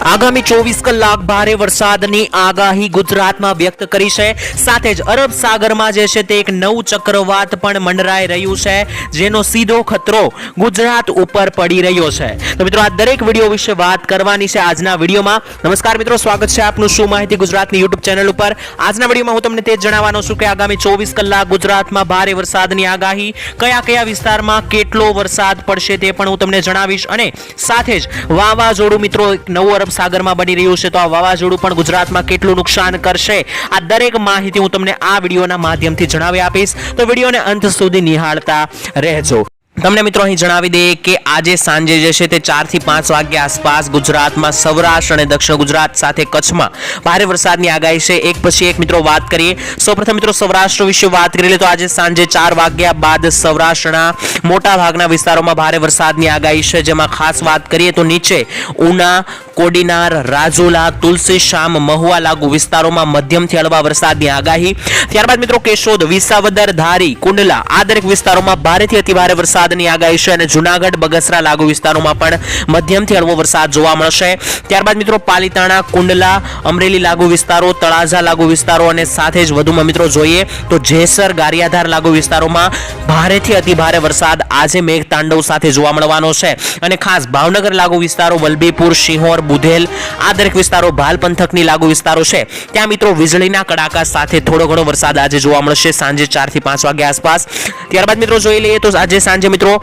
આગામી ચોવીસ કલાક ભારે વરસાદની આગાહી ગુજરાતમાં વ્યક્ત કરી છે. સાથે જ અરબ સાગરમાં જે છે તે એક નવું ચક્રવાત પણ મંડરાઈ રહ્યું છે, જેનો સીધો ખતરો ગુજરાત ઉપર પડી રહ્યો છે. તો મિત્રો, આ દરેક વીડિયો વિશે વાત કરવાની છે આજના વિડીયોમાં. નમસ્કાર મિત્રો, સ્વાગત છે આપનું શું માહિતી ગુજરાતની યુટ્યુબ ચેનલ ઉપર. આજના વિડીયોમાં હું તમને તે જણાવવાનો છું કે આગામી ચોવીસ કલાક ગુજરાતમાં ભારે વરસાદની આગાહી. કયા કયા વિસ્તારમાં કેટલો વરસાદ પડશે તે પણ હું તમને જણાવીશ અને સાથે જ વાવાઝોડું મિત્રો, એક નવું અરબ સાગરમાં બની રહ્યું છે તો આ વાવાઝોડું પણ ગુજરાતમાં કેટલું નુકસાન કરશે? આ દરેક માહિતી હું તમને આ વિડીયોના માધ્યમથી જણાવી આપીશ. તો વિડીયોને અંત સુધી નિહાળતા રહેજો. તમને મિત્રો અહીં જણાવી દઈએ કે આજે સાંજે જે છે તે ચારથી પાંચ વાગ્યા આસપાસ ગુજરાતમાં સૌરાષ્ટ્ર અને દક્ષિણ ગુજરાત સાથે કચ્છમાં ભારે વરસાદની આગાહી છે. એક પછી એક મિત્રો વાત કરીએ. સૌપ્રથમ મિત્રો સૌરાષ્ટ્ર વિશે વાત કરી તો આજે સાંજે ચાર વાગ્યા બાદ સૌરાષ્ટ્રના મોટા ભાગના વિસ્તારોમાં ભારે વરસાદની આગાહી છે. જેમાં ખાસ વાત કરીએ તો નીચે ઉના, કોડીનાર, રાજુલા, તુલસી, શામ, મહુવા લાગુ વિસ્તારોમાં મધ્યમથી હળવા વરસાદની આગાહી. ત્યારબાદ મિત્રો કેશોદ, વિસાવદર, ધારી, કુંડલા આ દરેક વિસ્તારોમાં ભારેથી અતિભારે વરસાદની આગાહી છે અને જુનાગઢ, બગસરા લાગુ વિસ્તારોમાં પણ મધ્યમથી હળવો વરસાદ જોવા મળશે. ત્યારબાદ મિત્રો પાલીતાણા, કુંડલા, અમરેલી લાગુ વિસ્તારો, તળાજા લાગુ વિસ્તારો અને સાથે જ વધુમાં મિત્રો જોઈએ તો જેસર, ગારિયાધાર લાગુ વિસ્તારોમાં ભારેથી અતિભારે વરસાદ આજે મેઘતાંડવ સાથે જોવા મળવાનો છે. અને ખાસ ભાવનગર લાગુ વિસ્તારો, વલભીપુર સિંહોર બુધેલ, આ દરેક વિસ્તારો ભાલ પંથકની લાગુ વિસ્તારો છે. ત્યાં મિત્રો વીજળીના કડાકા સાથે થોડો ઘણો વરસાદ આજે જોવા મળશે સાંજે ચારથી પાંચ વાગ્યા આસપાસ. ત્યારબાદ મિત્રો જોઈ લઈએ તો આજે સાંજે મિત્રો.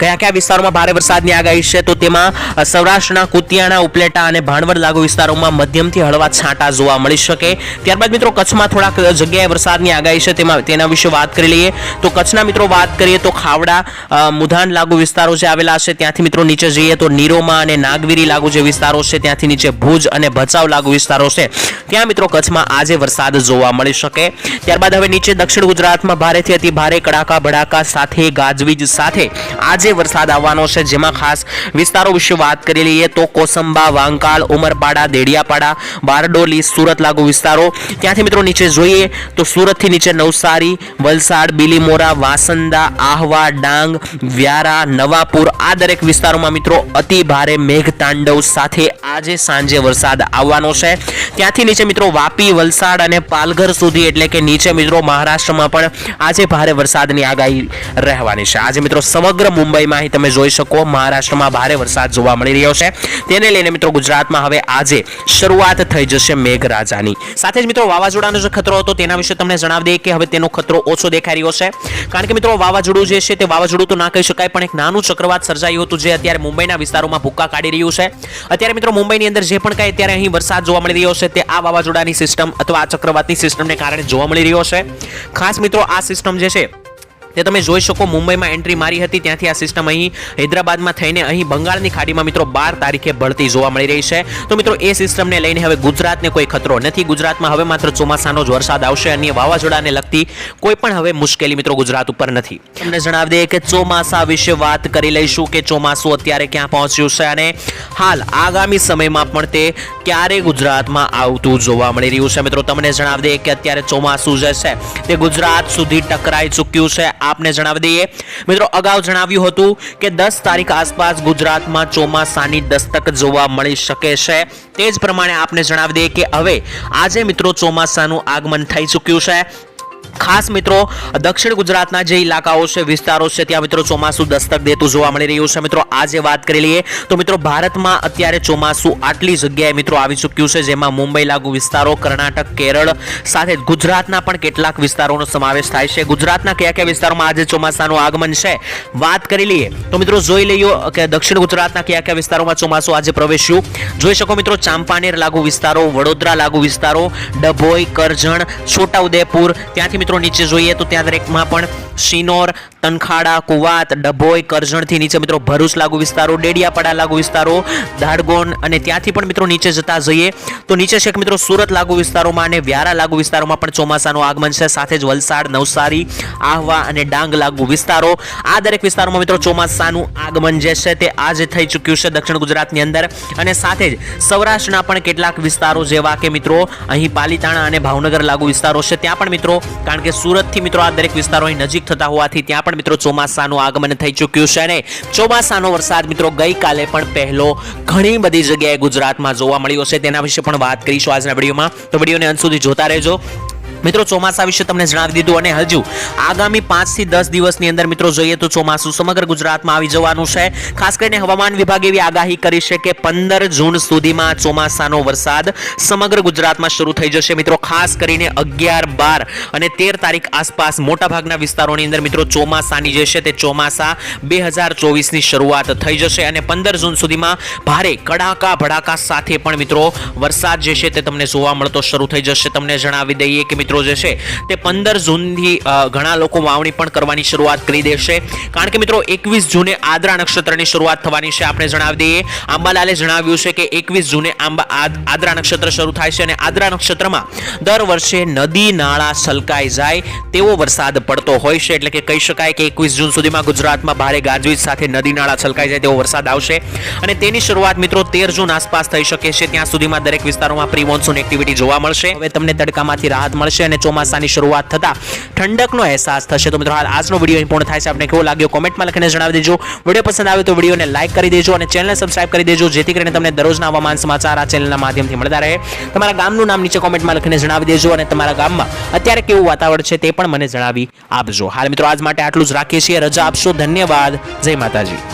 કયા કયા વિસ્તારોમાં ભારે વરસાદની આગાહી છે તો તેમાં સૌરાષ્ટ્રના કુતિયાણા, ઉપલેટા અને ભાણવડ લાગુ વિસ્તારોમાં મધ્યમથી હળવા છાંટા જોવા મળી શકે. ત્યારબાદ મિત્રો કચ્છમાં થોડાક જગ્યાએ વરસાદની આગાહી છે તેમાં, તેના વિશે વાત કરી લઈએ. તો કચ્છના મિત્રો વાત કરીએ તો ખાવડા મુધાન લાગુ વિસ્તારો જે આવેલા છે ત્યાંથી મિત્રો નીચે જઈએ તો નીરોમાં અને નાગવીરી લાગુ જે વિસ્તારો છે ત્યાંથી નીચે ભુજ અને ભચાઉ લાગુ વિસ્તારો છે. ત્યાં મિત્રો કચ્છમાં આજે વરસાદ જોવા મળી શકે. ત્યારબાદ હવે નીચે દક્ષિણ ગુજરાતમાં ભારેથી અતિ ભારે કડાકા ભડાકા સાથે ગાજવીજ સાથે. આજે વરસાદ આવવાનો છે. જેમાં ખાસ વિસ્તારો વિશે વાત કરી લઈએ તો કોસંબા વાંકાળ ઉમરપાડા, દેડિયાપાડા, બારડોલી, સુરત લાગુ વિસ્તારો. ત્યાંથી મિત્રો નીચે જોઈએ તો સુરતથી નીચે નવસારી, વલસાડ, બિલીમોરા, વાસંદા, આહવા, ડાંગ, વ્યારા, નવાપુર આ દરેક વિસ્તારોમાં મિત્રો અતિ ભારે મેઘ તાંડવ સાથે આજે સાંજે વરસાદ આવવાનો છે. ત્યાંથી નીચે મિત્રો વાપી, વલસાડ અને પાલઘર સુધી એટલે કે નીચે મિત્રો મહારાષ્ટ્રમાં પણ આજે ભારે વરસાદની આગાહી રહેવાની છે. આજે મિત્રો સમગ્ર મુંબઈમાં અહીં તમે જોઈ શકો, મહારાષ્ટ્રમાં ભારે વરસાદ જોવા મળી રહ્યો છે. તેને લઈને મિત્રો ગુજરાતમાં હવે આજે શરૂઆત થઈ જશે મેઘરાજાની. સાથે જ મિત્રો વાવાઝોડાનો જે ખતરો હતો તેના વિશે તમને જણાવી દઈએ કે હવે તેનો ખતરો ઓછો દેખાઈ રહ્યો છે. કારણ કે મિત્રો વાવાઝોડું જે છે તે વાવાઝોડું તો ના કહી શકાય, પણ એક નાનું ચક્રવાત સર્જાયું હતું જે અત્યારે મુંબઈના વિસ્તારોમાં ભૂક્કા કાઢી રહ્યું છે. અત્યારે મિત્રો મુંબઈની અંદર જે પણ કાંઈ અત્યારે અહીં વરસાદ જોવા મળી રહ્યો છે તે આ વાવાઝોડાની સિસ્ટમ અથવા આ ચક્રવાતની સિસ્ટમને કારણે જોવા મળી રહ્યો છે. ખાસ મિત્રો આ સિસ્ટમ જે છે તે તમે જોઈ શકો, મુંબઈમાં એન્ટ્રી મારી હતી, ત્યાંથી આ સિસ્ટમ અહીં હૈદરાબાદમાં થઈને અહીં બંગાળની ખાડીમાં મિત્રો બાર તારીખે ભળતી જોવા મળી રહી છે. તો મિત્રો, એ સિસ્ટમને લઈને હવે ગુજરાતને કોઈ ખતરો નથી. ગુજરાતમાં હવે માત્ર ચોમાસાનો જ વરસાદ આવશે. અને વાવાઝોડાને લગતી કોઈ પણ હવે મુશ્કેલી મિત્રો ગુજરાત ઉપર નથી. તમને જણાવી દઈએ કે ચોમાસા વિશે વાત કરી લઈશું કે ચોમાસું અત્યારે ક્યાં પહોંચ્યું છે અને હાલ આગામી સમયમાં પણ તે ક્યારે ગુજરાતમાં આવતું જોવા મળી રહ્યું છે? મિત્રો, તમને જણાવી દઈએ કે અત્યારે ચોમાસું જે છે, તે ગુજરાત સુધી ટકરાઈ ચૂક્યું છે. આપને જણાવી દઈએ. મિત્રો, અગાઉ જણાવ્યું હતું કે દસ તારીખ આસપાસ ગુજરાતમાં ચોમાસાની દસ્તક જોવા મળી શકે છે. તે જ પ્રમાણે આપને જણાવી દઈએ કે હવે આજે મિત્રો ચોમાસાનું આગમન થઈ ચૂક્યું છે. ખાસ મિત્રો, દક્ષિણ ગુજરાતના જે ઇલાકાઓ છે, વિસ્તારો છે, ત્યાં મિત્રો ચોમાસું દસ્તક દેતું જોવા મળી રહ્યું છે. મિત્રો, આજે વાત કરી લઈએ તો મિત્રો, ભારતમાં અત્યારે ચોમાસું આટલી જગ્યાએ મિત્રો આવી ચૂક્યું છે, જેમાં મુંબઈ લાગુ વિસ્તારો, કર્ણાટક, કેરળ સાથે ગુજરાતના પણ કેટલાક વિસ્તારોનો સમાવેશ થાય છે. ગુજરાતના કયા કયા વિસ્તારોમાં આજે ચોમાસાનું આગમન છે, વાત કરી લઈએ. તો મિત્રો, જોઈ લઈએ કે દક્ષિણ ગુજરાતના કયા કયા વિસ્તારોમાં ચોમાસું આજે પ્રવેશ્યું. જોઈ શકો મિત્રો, ચાંપાનેર લાગુ વિસ્તારો, વડોદરા લાગુ વિસ્તારો, ડભોઈ, કરજણ, છોટાઉદેપુર, ત્યાંથી મિત્રો નીચે જોઈએ તો ત્યાં દરેકમાં પણ શિનોર તનખાડા, કુવાત, ડભોઈ, કરજણથી નીચે મિત્રો ભરૂચ લાગુ વિસ્તારો, ડેડિયાપાડા લાગુ વિસ્તારો ધાડગોન અને ત્યાંથી પણ મિત્રો નીચે જતા જઈએ. તો નીચે છેક મિત્રો સુરત લાગુ વિસ્તારોમાં અને વ્યારા લાગુ વિસ્તારોમાં પણ ચોમાસાનું આગમન છે. સાથે જ વલસાડ, નવસારી, આહવા અને ડાંગ લાગુ વિસ્તારો. આ દરેક વિસ્તારોમાં મિત્રો ચોમાસાનું આગમન જે છે તે આજે થઈ ચૂક્યું છે દક્ષિણ ગુજરાતની અંદર. અને સાથે જ સૌરાષ્ટ્રના પણ કેટલાક વિસ્તારો જેવા કે મિત્રો અહીં પાલીતાણા અને ભાવનગર લાગુ વિસ્તારો છે. ત્યાં પણ મિત્રો, કારણ કે સુરતથી મિત્રો આ દરેક વિસ્તારો અહીં નજીક થતા હોવાથી ત્યાં પણ મિત્રો ચોમાસાનું આગમન થઈ ચૂક્યું છે અને ચોમાસાનો વરસાદ મિત્રો ગઈકાલે પણ પહેલો ઘણી બધી જગ્યાએ ગુજરાતમાં જોવા મળ્યો છે. તેના વિશે પણ વાત કરીશું આજના વિડીયોમાં. તો વિડીયોને અંત સુધી જોતા રહેજો. મિત્રો, ચોમાસા વિશે તમને જણાવી દીધું અને હજુ આગામી પાંચથી દસ દિવસની અંદર મિત્રો, જોઈએ તો ચોમાસું સમગ્ર ગુજરાતમાં આવી જવાનું છે. ખાસ કરીને હવામાન વિભાગે એવી આગાહી કરી છે કે પંદર જૂન સુધીમાં ચોમાસાનો વરસાદ સમગ્ર ગુજરાતમાં શરૂ થઈ જશે. મિત્રો, ખાસ કરીને અગિયાર બાર અને તેર તારીખ આસપાસ મોટાભાગના વિસ્તારોની અંદર મિત્રો, ચોમાસાની જે છે તે ચોમાસા બે હજાર ચોવીસની શરૂઆત થઈ જશે અને પંદર જૂન સુધીમાં ભારે કડાકા ભડાકા સાથે પણ મિત્રો, વરસાદ જે છે તે તમને જોવા મળતો શરૂ થઈ જશે. તમને જણાવી દઈએ કે મિત્રો જે છે તે પંદર જૂનથી ઘણા લોકો વાવણી પણ કરવાની શરૂઆત કરી દેશે. કારણ કે મિત્રો, એકવીસ જૂને આદ્રા નક્ષત્રની શરૂઆત થવાની છે, આપણે જણાવી દઈએ. આંબાલાલે જણાવ્યું છે કે એકવીસ જૂને આંબા આદ્રા નક્ષત્ર શરૂ થાય છે અને આદ્રા નક્ષત્રમાં દર વર્ષે નદી નાળા છલકાઈ જાય તેવો વરસાદ પડતો હોય છે. એટલે કે કહી શકાય કે એકવીસ જૂન સુધીમાં ગુજરાતમાં ભારે ગાજવીજ સાથે નદી નાળા છલકાઈ જાય તેવો વરસાદ આવશે. અને તેની શરૂઆત મિત્રો, તેર જૂન આસપાસ થઈ શકે છે. ત્યાં સુધીમાં દરેક વિસ્તારોમાં પ્રી મોન્સૂન એક્ટિવિટી જોવા મળશે. હવે તમને તડકામાંથી રાહત મળશે. અને ચોમાસાની શરૂઆત થતા ઠંડકનો અહેસાસ થશે. તો મિત્રો, હાલ આજનો વીડિયો અહીં પૂર્ણ થાય છે. આપણે કેવો લાગ્યો કોમેન્ટમાં લખીને જણાવી દેજો. વીડિયો પસંદ આવે તો વિડીયોને લાઇક કરી દેજો અને ચેનલને સબસ્ક્રાઇબ કરી દેજો, જેથી કરીને તમને દરરોજના હવામાન સમાચાર આ ચેનલના માધ્યમથી મળતા રહે. તમારા ગામનું નામ નીચે કોમેન્ટમાં લખીને જણાવી દેજો અને તમારા ગામમાં અત્યારે કેવું વાતાવરણ છે તે પણ મને જણાવી આપજો. હાલ મિત્રો, આજ માટે આટલું જ રાખીએ છીએ. રજા આપશો. ધન્યવાદ. જય માતાજી.